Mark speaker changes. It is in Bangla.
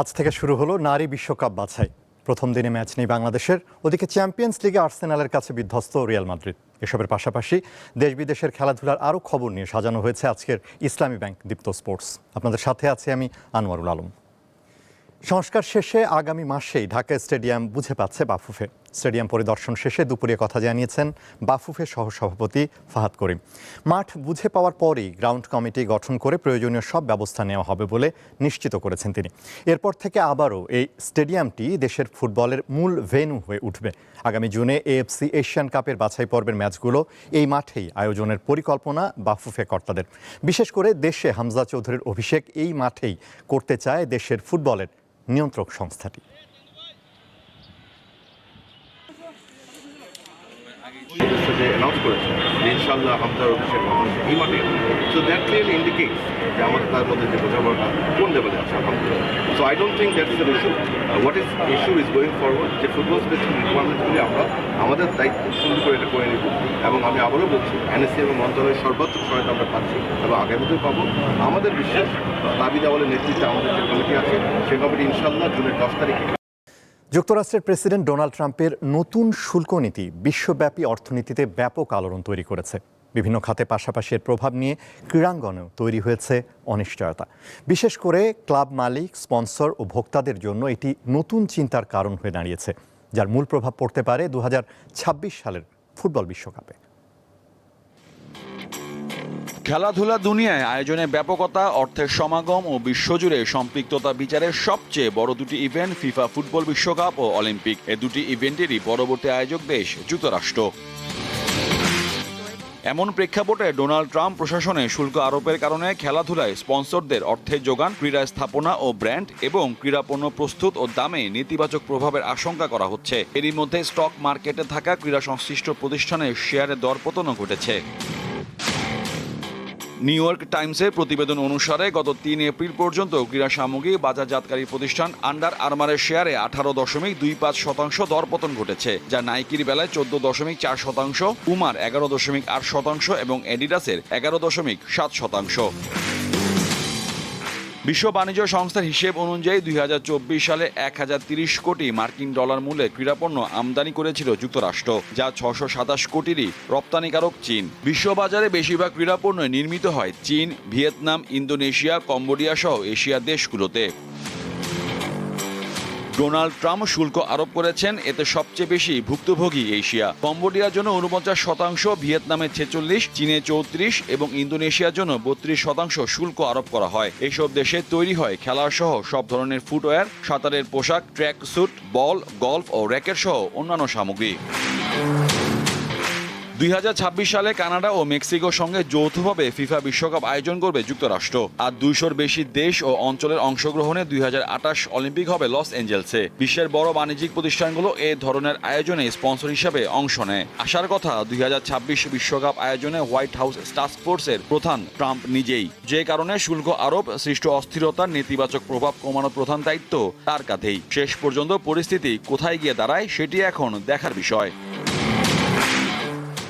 Speaker 1: আজ থেকে শুরু হলো নারী বিশ্বকাপ বাছাই। প্রথম দিনে ম্যাচ নেই বাংলাদেশের। ওদিকে চ্যাম্পিয়ন্স লিগে আর্সেনালের কাছে বিধ্বস্ত রিয়াল মাদ্রিদ। এসবের পাশাপাশি দেশ বিদেশের খেলাধুলার আরও খবর নিয়ে সাজানো হয়েছে আজকের ইসলামী ব্যাংক দীপ্ত স্পোর্টস। আপনাদের সাথে আছি আমি আনোয়ারুল আলম। সংস্কার শেষে আগামী মাসেই ঢাকা স্টেডিয়াম বুঝে পাচ্ছে বাফুফে। স্টেডিয়াম পরিদর্শন শেষে দুপুরে কথা জানিয়েছেন বাফুফে সহসভাপতি ফাহাদ করিম। মাঠ বুঝে পাওয়ার পরই গ্রাউন্ড কমিটি গঠন করে প্রয়োজনীয় সব ব্যবস্থা নেওয়া হবে বলে নিশ্চিত করেছেন তিনি। এরপর থেকে আবারও এই স্টেডিয়ামটি দেশের ফুটবলের মূল ভেন্যু হয়ে উঠবে। আগামী জুনে এএফসি এশিয়ান কাপের বাছাই পর্বের ম্যাচগুলো এই মাঠেই আয়োজনের পরিকল্পনা বাফুফে কর্তাদের। বিশেষ করে দেশে হামজা চৌধুরীর অভিষেক এই মাঠেই করতে চায় দেশের ফুটবলের নিয়ন্ত্রক সংস্থাটি।
Speaker 2: যে অ্যানাউন্স করেছে যে ইনশাল্লাহ হামজার অভিষেক সো দ্যাট ক্লিয়ারলি ইন্ডিকেট যে আমাদের তার মধ্যে যে বোঝাপড়াটা কোন লেভেলে আছে so I don't think that's the issue what is issue is going forward যে ফুটবল স্পেসিফিক রিকোয়ারমেন্টগুলি আমরা আমাদের দায়িত্ব সুন্দর করে এটা করে নিব। এবং আমি আবারও বলছি এনএসসি এবং মন্ত্রণালয়ের সর্বাত্মক সহায়তা আমরা পাচ্ছি এবং আগামীতেও পাবো। আমাদের বিশ্বাস দাবি দেওয়ালের নেতৃত্বে আমাদের যে কমিটি আছে সেই কমিটি ইনশাল্লাহ জুনের দশ তারিখে
Speaker 1: যুক্তরাষ্ট্রের প্রেসিডেন্ট ডোনাল্ড ট্রাম্পের নতুন শুল্ক নীতি বিশ্বব্যাপী অর্থনীতিতে ব্যাপক আলোড়ন তৈরি করেছে। বিভিন্ন খাতে পাশাপাশি এর প্রভাব নিয়ে ক্রীড়াঙ্গনেও তৈরি হয়েছে অনিশ্চয়তা। বিশেষ করে ক্লাব মালিক, স্পন্সর ও ভোক্তাদের জন্য এটি নতুন চিন্তার কারণ হয়ে দাঁড়িয়েছে, যার মূল প্রভাব পড়তে পারে দু হাজার ছাব্বিশ সালের ফুটবল বিশ্বকাপে।
Speaker 3: খেলাধুলা দুনিয়ায় আয়োজনে ব্যাপকতা, অর্থের সমাগম ও বিশ্বজুড়ে সম্পৃক্ততা বিচারের সবচেয়ে বড় দুটি ইভেন্ট ফিফা ফুটবল বিশ্বকাপ ও অলিম্পিক। এ দুটি ইভেন্টেরই পরবর্তী আয়োজক দেশ যুক্তরাষ্ট্র। এমন প্রেক্ষাপটে ডোনাল্ড ট্রাম্প প্রশাসনে শুল্ক আরোপের কারণে খেলাধুলায় স্পন্সরদের অর্থের যোগান, ক্রীড়া স্থাপনা ও ব্র্যান্ড এবং ক্রীড়াপণ্য প্রস্তুত ও দামে নেতিবাচক প্রভাবের আশঙ্কা করা হচ্ছে। এরই মধ্যে স্টক মার্কেটে থাকা ক্রীড়া সংশ্লিষ্ট প্রতিষ্ঠানের শেয়ারের দরপতনও ঘটেছে। নিউ ইয়র্ক টাইমসের প্রতিবেদন অনুসারে গত তিন এপ্রিল পর্যন্ত ক্রীড়া সামগ্রী বাজারজাতকারী প্রতিষ্ঠান আন্ডার আর্মারের শেয়ারে আঠারো দশমিক দুই পাঁচ শতাংশ দরপতন ঘটেছে, যা নাইকির বেলায় চোদ্দ দশমিক চার শতাংশ উমার এগারো দশমিক আট শতাংশ এবং এডিডাসের এগারো দশমিক সাত শতাংশ। বিশ্ব বাণিজ্য সংস্থার হিসেব অনুযায়ী দুই হাজার চব্বিশ সালে এক হাজার তিরিশ কোটি মার্কিন ডলার মূল্যে ক্রীড়াপণ্য আমদানি করেছিল যুক্তরাষ্ট্র, যা ছশো সাতাশ কোটিরই রপ্তানিকারক চীন। বিশ্ববাজারে বেশিরভাগ ক্রীড়াপণ্য নির্মিত হয় চীন, ভিয়েতনাম, ইন্দোনেশিয়া, কম্বোডিয়া সহ এশিয়ার দেশগুলোতে। ডোনাল্ড ট্রাম্প শুল্ক আরোপ করেছেন, এতে সবচেয়ে বেশি ভুক্তভোগী এশিয়া। কম্বোডিয়ার জন্য উনপঞ্চাশ শতাংশ ভিয়েতনামে ছেচল্লিশ, চীনে চৌত্রিশ এবং ইন্দোনেশিয়ার জন্য বত্রিশ শতাংশ শুল্ক আরোপ করা হয়। এসব দেশে তৈরি হয় খেলার সহ সব ধরনের ফুটওয়্যার, সাঁতারের পোশাক ট্র্যাক স্যুট বল, গল্ফ ও র্যাকেট সহ অন্যান্য সামগ্রী। দুই হাজার ছাব্বিশ সালে কানাডা ও মেক্সিকোর সঙ্গে যৌথভাবে ফিফা বিশ্বকাপ আয়োজন করবে যুক্তরাষ্ট্র। আর দুইশোর বেশি দেশ ও অঞ্চলের অংশগ্রহণে দুই হাজার আটাশ অলিম্পিক হবে লস এঞ্জেলসে। বিশ্বের বড় বাণিজ্যিক প্রতিষ্ঠানগুলো এ ধরনের আয়োজনে স্পন্সর হিসেবে অংশ নেয়। আসার কথা, দুই বিশ্বকাপ আয়োজনে হোয়াইট হাউস টাস্ক ফোর্সের প্রধান ট্রাম্প নিজেই। যে কারণে শুল্ক আরোপ, সৃষ্ট অস্থিরতার নেতিবাচক প্রভাব কমানোর প্রধান দায়িত্ব তার কাঁধেই। শেষ পর্যন্ত পরিস্থিতি কোথায় গিয়ে দাঁড়ায়, সেটি এখন দেখার বিষয়।